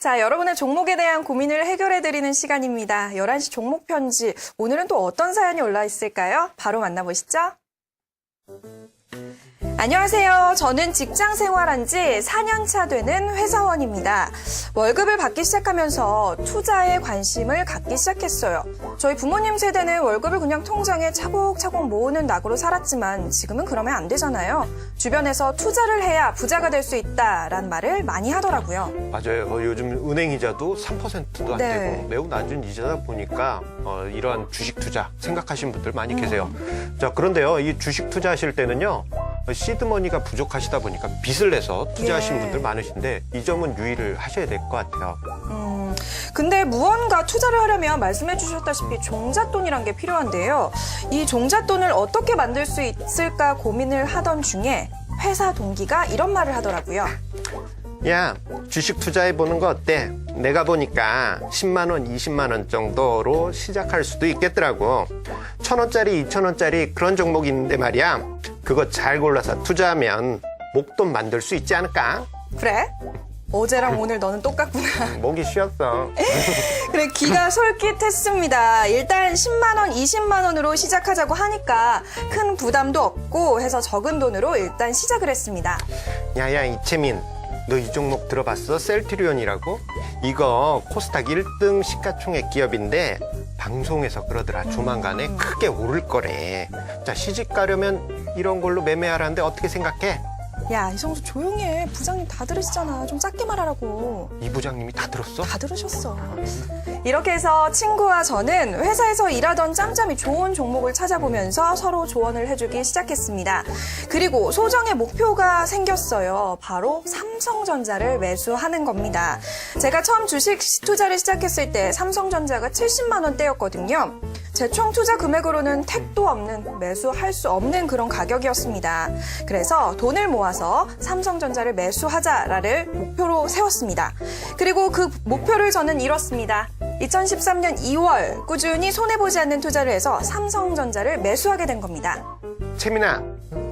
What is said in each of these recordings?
자, 여러분의 종목에 대한 고민을 해결해드리는 시간입니다. 11시 종목 편지. 오늘은 또 어떤 사연이 올라 있을까요? 바로 만나보시죠. 안녕하세요. 저는 직장 생활한 지 4년 차 되는 회사원입니다. 월급을 받기 시작하면서 투자에 관심을 갖기 시작했어요. 저희 부모님 세대는 월급을 그냥 통장에 차곡차곡 모으는 낙으로 살았지만 지금은 그러면 안 되잖아요. 주변에서 투자를 해야 부자가 될 수 있다라는 말을 많이 하더라고요. 맞아요. 어, 요즘 은행 이자도 3%도 안 네. 되고 매우 낮은 이자다 보니까 어, 이러한 주식 투자 생각하시는 분들 많이 음. 계세요. 자, 그런데요. 이 주식 투자하실 때는요. 어, 시드머니가 부족하시다 보니까 빚을 내서 투자하시는 예. 분들 많으신데 이 점은 유의를 하셔야 될 것 같아요. 음, 근데 무언가 투자를 하려면 말씀해 주셨다시피 종잣돈이란 게 필요한데요. 이 종잣돈을 어떻게 만들 수 있을까 고민을 하던 중에 회사 동기가 이런 말을 하더라고요. 야, 주식 투자해 보는 거 어때? 내가 보니까 10만 원, 20만 원 정도로 시작할 수도 있겠더라고. 천 원짜리, 이천 원짜리 그런 종목이 있는데 말이야. 그거 잘 골라서 투자하면 목돈 만들 수 있지 않을까? 그래? 어제랑 오늘 너는 똑같구나. 목이 쉬었어. 그래, 기가 솔깃했습니다. 일단 10만 원, 20만 원으로 시작하자고 하니까 큰 부담도 없고 해서 적은 돈으로 일단 시작을 했습니다. 야야 이채민 너 이 종목 들어봤어? 셀트리온이라고? 이거 코스닥 1등 시가총액 기업인데 방송에서 그러더라 조만간에 크게 오를 거래 자 시집 가려면 이런 걸로 매매하라는데 어떻게 생각해? 야, 이성수 조용히 해. 부장님 다 들으시잖아. 좀 작게 말하라고. 이 부장님이 다 들었어? 다 들으셨어. 이렇게 해서 친구와 저는 회사에서 일하던 짬짬이 좋은 종목을 찾아보면서 서로 조언을 해주기 시작했습니다. 그리고 소정의 목표가 생겼어요. 바로 삼성전자를 매수하는 겁니다. 제가 처음 주식 투자를 시작했을 때 삼성전자가 70만 원대였거든요. 제총 투자 금액으로는 택도 없는 매수할 수 없는 그런 가격이었습니다. 그래서 돈을 모아서 삼성전자를 매수하자를 목표로 세웠습니다. 그리고 그 목표를 저는 이뤘습니다. 2013년 2월 꾸준히 손해보지 않는 투자를 해서 삼성전자를 매수하게 된 겁니다. 채민아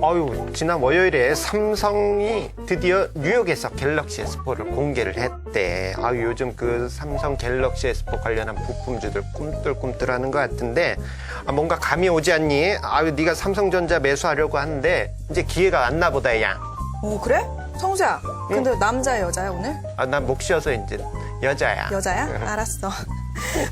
어유 지난 월요일에 삼성이 드디어 뉴욕에서 갤럭시 S4를 공개를 했대 아유 요즘 그 삼성 갤럭시 S4 관련한 부품주들 꿈틀꿈틀하는 것 같은데 아, 뭔가 감이 오지 않니? 아유 네가 삼성전자 매수하려고 하는데 이제 기회가 왔나 보다 야. 오 그래? 성수야 근데 남자야 여자야 오늘? 아, 난 목 쉬어서 이제 여자야. 여자야? 알았어.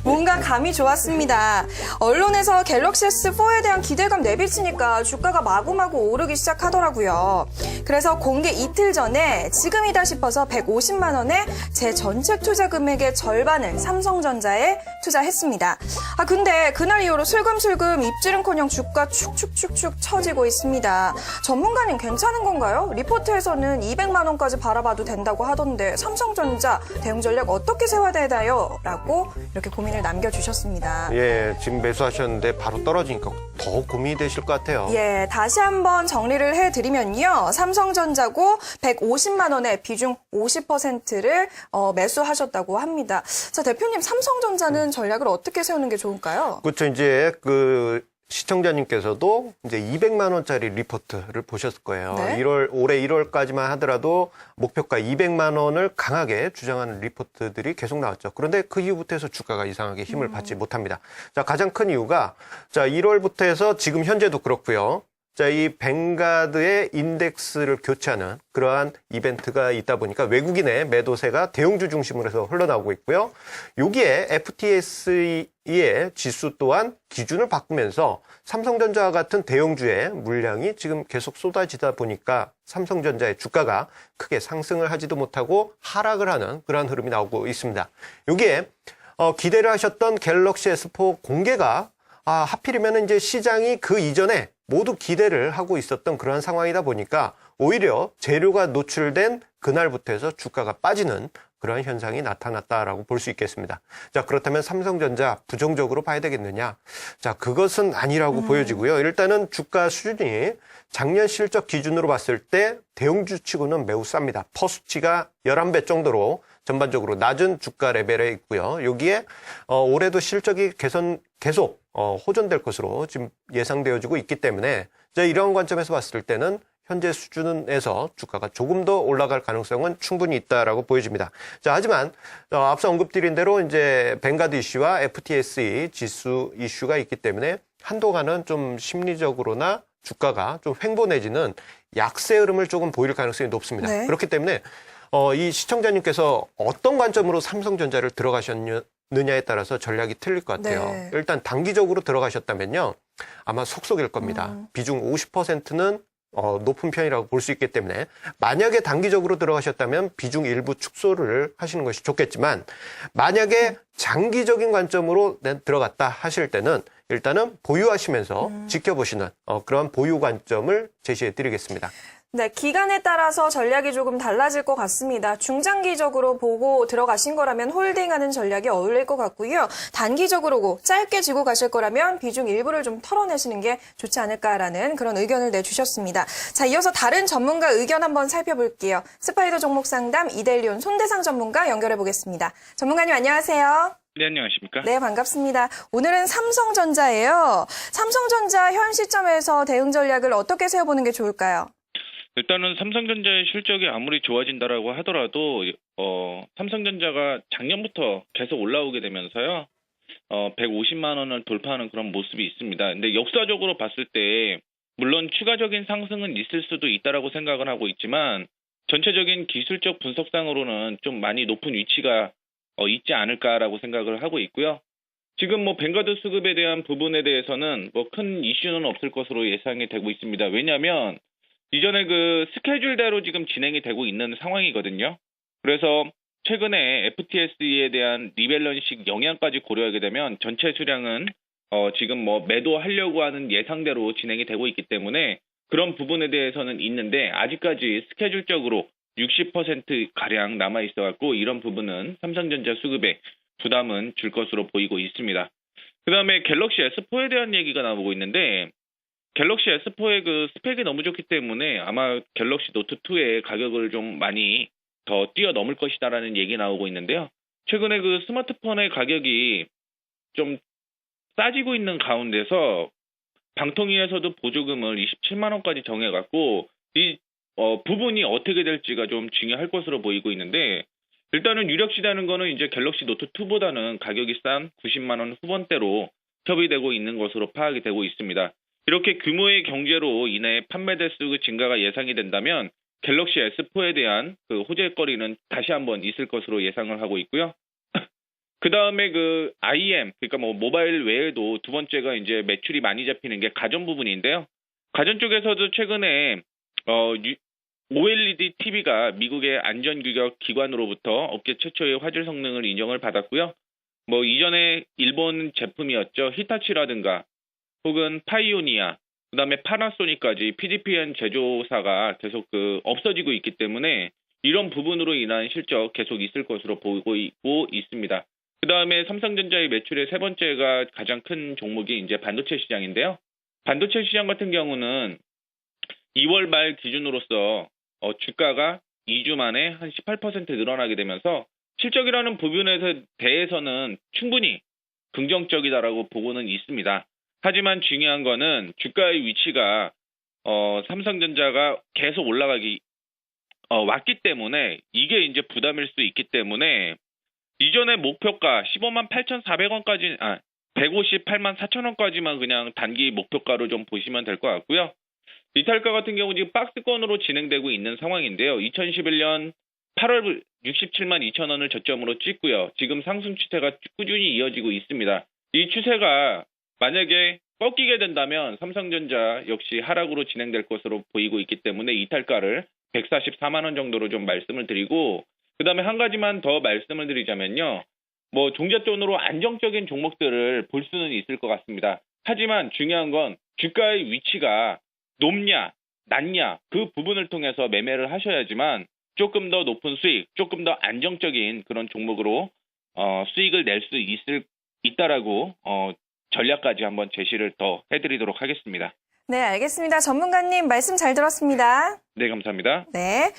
뭔가 감이 좋았습니다. 언론에서 갤럭시 S4에 대한 기대감 내비치니까 주가가 마구마구 오르기 시작하더라고요. 그래서 공개 이틀 전에 지금이다 싶어서 150만 원에 제 전체 투자 금액의 절반을 삼성전자에 투자했습니다. 아 근데 그날 이후로 슬금슬금 입질은커녕 주가 축축축축 처지고 있습니다. 전문가님 괜찮은 건가요? 리포트에서는 200만 원까지 바라봐도 된다고 하던데 삼성전자 대응 전략 어떻게 세워야 되나요? 라고 이렇게 고민을 남겨주셨습니다. 예, 지금 매수하셨는데 바로 떨어지니까 더 고민이 되실 것 같아요. 예, 다시 한번 정리를 해드리면요. 삼성 전자고 150만 원에 비중 50%를 어, 매수하셨다고 합니다. 자, 대표님 삼성전자는 전략을 어떻게 세우는 게 좋을까요? 그렇죠. 이제 그 시청자님께서도 이제 200만 원짜리 리포트를 보셨을 거예요. 네. 1월 올해 1월까지만 하더라도 목표가 200만 원을 강하게 주장하는 리포트들이 계속 나왔죠. 그런데 그 이후부터 해서 주가가 이상하게 힘을 받지 못합니다. 자, 가장 큰 이유가 자, 1월부터 해서 지금 현재도 그렇고요. 자, 이 뱅가드의 인덱스를 교체하는 그러한 이벤트가 있다 보니까 외국인의 매도세가 대형주 중심으로 해서 흘러나오고 있고요. 여기에 FTSE의 지수 또한 기준을 바꾸면서 삼성전자와 같은 대형주의 물량이 지금 계속 쏟아지다 보니까 삼성전자의 주가가 크게 상승을 하지도 못하고 하락을 하는 그러한 흐름이 나오고 있습니다. 여기에 어, 기대를 하셨던 갤럭시 S4 공개가 아, 하필이면 이제 시장이 그 이전에 모두 기대를 하고 있었던 그러한 상황이다 보니까 오히려 재료가 노출된 그날부터 해서 주가가 빠지는 그러한 현상이 나타났다라고 볼 수 있겠습니다. 자, 그렇다면 삼성전자 부정적으로 봐야 되겠느냐? 자, 그것은 아니라고 보여지고요. 일단은 주가 수준이 작년 실적 기준으로 봤을 때 대형주 치고는 매우 쌉니다. 퍼수치가 11배 정도로 전반적으로 낮은 주가 레벨에 있고요. 여기에 어, 올해도 실적이 개선 계속 어, 호전될 것으로 지금 예상되어지고 있기 때문에 이제 이런 관점에서 봤을 때는 현재 수준에서 주가가 조금 더 올라갈 가능성은 충분히 있다라고 보여집니다. 자, 하지만 어, 앞서 언급드린 대로 이제 뱅가드 이슈와 FTSE 지수 이슈가 있기 때문에 한동안은 좀 심리적으로나 주가가 좀 횡보 내지는 약세 흐름을 조금 보일 가능성이 높습니다. 네. 그렇기 때문에 어, 이 시청자님께서 어떤 관점으로 삼성전자를 들어가셨느냐에 따라서 전략이 틀릴 것 같아요. 네. 일단 단기적으로 들어가셨다면요. 아마 속속일 겁니다. 음. 비중 50%는 어, 높은 편이라고 볼 수 있기 때문에 만약에 단기적으로 들어가셨다면 비중 일부 축소를 하시는 것이 좋겠지만 만약에 장기적인 관점으로 내- 들어갔다 하실 때는 일단은 보유하시면서 음. 지켜보시는 어, 그런 보유 관점을 제시해 드리겠습니다. 네, 기간에 따라서 전략이 조금 달라질 것 같습니다. 중장기적으로 보고 들어가신 거라면 홀딩하는 전략이 어울릴 것 같고요. 단기적으로 짧게 쥐고 가실 거라면 비중 일부를 좀 털어내시는 게 좋지 않을까라는 그런 의견을 내주셨습니다. 자, 이어서 다른 전문가 의견 한번 살펴볼게요. 스파이더 종목 상담 이델리온 손대상 전문가 연결해 보겠습니다. 전문가님 안녕하세요. 네, 안녕하십니까? 네, 반갑습니다. 오늘은 삼성전자예요. 삼성전자 현 시점에서 대응 전략을 어떻게 세워보는 게 좋을까요? 일단은 삼성전자의 실적이 아무리 좋아진다라고 하더라도 어, 삼성전자가 작년부터 계속 올라오게 되면서요. 어, 150만 원을 돌파하는 그런 모습이 있습니다. 근데 역사적으로 봤을 때 물론 추가적인 상승은 있을 수도 있다라고 생각을 하고 있지만 전체적인 기술적 분석상으로는 좀 많이 높은 위치가 어, 있지 않을까라고 생각을 하고 있고요. 지금 뭐 뱅가드 수급에 대한 부분에 대해서는 뭐 큰 이슈는 없을 것으로 예상이 되고 있습니다. 왜냐하면 이전에 그 스케줄대로 지금 진행이 되고 있는 상황이거든요. 그래서 최근에 FTSE에 대한 리밸런식 영향까지 고려하게 되면 전체 수량은 어 지금 뭐 매도하려고 하는 예상대로 진행이 되고 있기 때문에 그런 부분에 대해서는 있는데 아직까지 스케줄적으로 60% 가량 남아 있어 갖고 이런 부분은 삼성전자 수급에 부담은 줄 것으로 보이고 있습니다. 그다음에 갤럭시 S4에 대한 얘기가 나오고 있는데 갤럭시 S4의 그 스펙이 너무 좋기 때문에 아마 갤럭시 노트 2의 가격을 좀 많이 더 뛰어넘을 것이다라는 얘기 나오고 있는데요. 최근에 그 스마트폰의 가격이 좀 싸지고 있는 가운데서 방통위에서도 보조금을 27만 원까지 정해갖고 이 어, 부분이 어떻게 될지가 좀 중요할 것으로 보이고 있는데 일단은 유력시다는 거는 이제 갤럭시 노트 2보다는 가격이 싼 90만 원 후반대로 협의되고 있는 것으로 파악이 되고 있습니다. 이렇게 규모의 경제로 인해 판매 대수 증가가 예상이 된다면 갤럭시 S4에 대한 그 호재거리는 다시 한번 있을 것으로 예상을 하고 있고요. 그 다음에 그 IM, 그러니까 뭐 모바일 외에도 두 번째가 이제 매출이 많이 잡히는 게 가전 부분인데요. 가전 쪽에서도 최근에 어, 유- OLED TV가 미국의 안전규격 기관으로부터 업계 최초의 화질 성능을 인정을 받았고요. 뭐 이전에 일본 제품이었죠. 히타치라든가 혹은 파이오니아, 그 다음에 파나소닉까지 PGPN 제조사가 계속 그 없어지고 있기 때문에 이런 부분으로 인한 실적 계속 있을 것으로 보고 있고 있습니다. 그 다음에 삼성전자의 매출의 세 번째가 가장 큰 종목이 이제 반도체 시장인데요. 반도체 시장 같은 경우는 2월 말 기준으로서 어, 주가가 2주 만에 한 18% 늘어나게 되면서 실적이라는 부분에 대해서는 충분히 긍정적이다라고 보고는 있습니다. 하지만 중요한 거는 주가의 위치가 어, 삼성전자가 계속 올라가기 어, 왔기 때문에 이게 이제 부담일 수 있기 때문에 이전의 목표가 15만 8,400원까지 아 158만 4천원까지만 그냥 단기 목표가로 좀 보시면 될 것 같고요. 이탈가 같은 경우 지금 박스권으로 진행되고 있는 상황인데요. 2011년 8월 67만 2천 원을 저점으로 찍고요. 지금 상승 추세가 꾸준히 이어지고 있습니다. 이 추세가 만약에 꺾이게 된다면 삼성전자 역시 하락으로 진행될 것으로 보이고 있기 때문에 이탈가를 144만 원 정도로 좀 말씀을 드리고 그다음에 한 가지만 더 말씀을 드리자면요. 뭐 종잣돈으로 안정적인 종목들을 볼 수는 있을 것 같습니다. 하지만 중요한 건 주가의 위치가 높냐, 낮냐 그 부분을 통해서 매매를 하셔야지만 조금 더 높은 수익, 조금 더 안정적인 그런 종목으로 어, 수익을 낼 수 있을 있다라고 어, 전략까지 한번 제시를 더 해드리도록 하겠습니다. 네, 알겠습니다. 전문가님 말씀 잘 들었습니다. 네, 감사합니다. 네.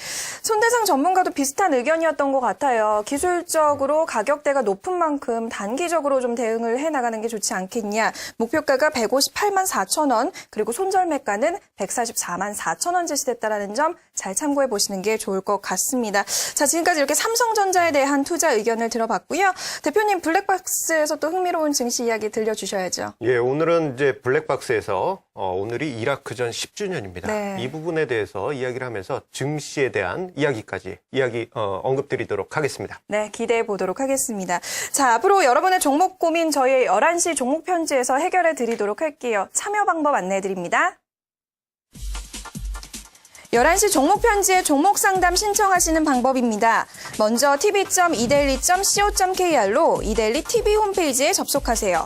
손대상 전문가도 비슷한 의견이었던 것 같아요. 기술적으로 가격대가 높은 만큼 단기적으로 좀 대응을 해 나가는 게 좋지 않겠냐. 목표가가 158만 4천 원, 그리고 손절매가는 144만 4천 원 제시됐다라는 점 잘 참고해 보시는 게 좋을 것 같습니다. 자, 지금까지 이렇게 삼성전자에 대한 투자 의견을 들어봤고요. 대표님 블랙박스에서 또 흥미로운 증시 이야기 들려주셔야죠. 예, 오늘은 이제 블랙박스에서 어, 오늘이 이라크전 10주년입니다. 네. 이 부분에 대해서 이야기 를 하면서 증시에 대한 이야기까지 이야기 어, 언급드리도록 하겠습니다. 네, 기대해 보도록 하겠습니다. 자, 앞으로 여러분의 종목 고민 저희 11시 종목 편지에서 해결해 드리도록 할게요. 참여 방법 안내해 드립니다. 11시 종목 편지에 종목 상담 신청하시는 방법입니다. 먼저 tv.이데일리.co.kr로 이데일리 TV 홈페이지에 접속하세요.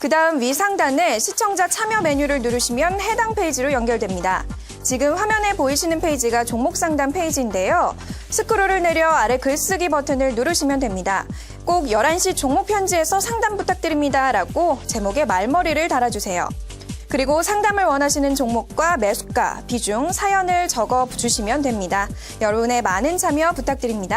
그 다음 위 상단에 시청자 참여 메뉴를 누르시면 해당 페이지로 연결됩니다. 지금 화면에 보이시는 페이지가 종목 상담 페이지인데요. 스크롤을 내려 아래 글쓰기 버튼을 누르시면 됩니다. 꼭 11시 종목 편지에서 상담 부탁드립니다. 라고 제목에 말머리를 달아주세요. 그리고 상담을 원하시는 종목과 매수가, 비중, 사연을 적어 주시면 됩니다. 여러분의 많은 참여 부탁드립니다.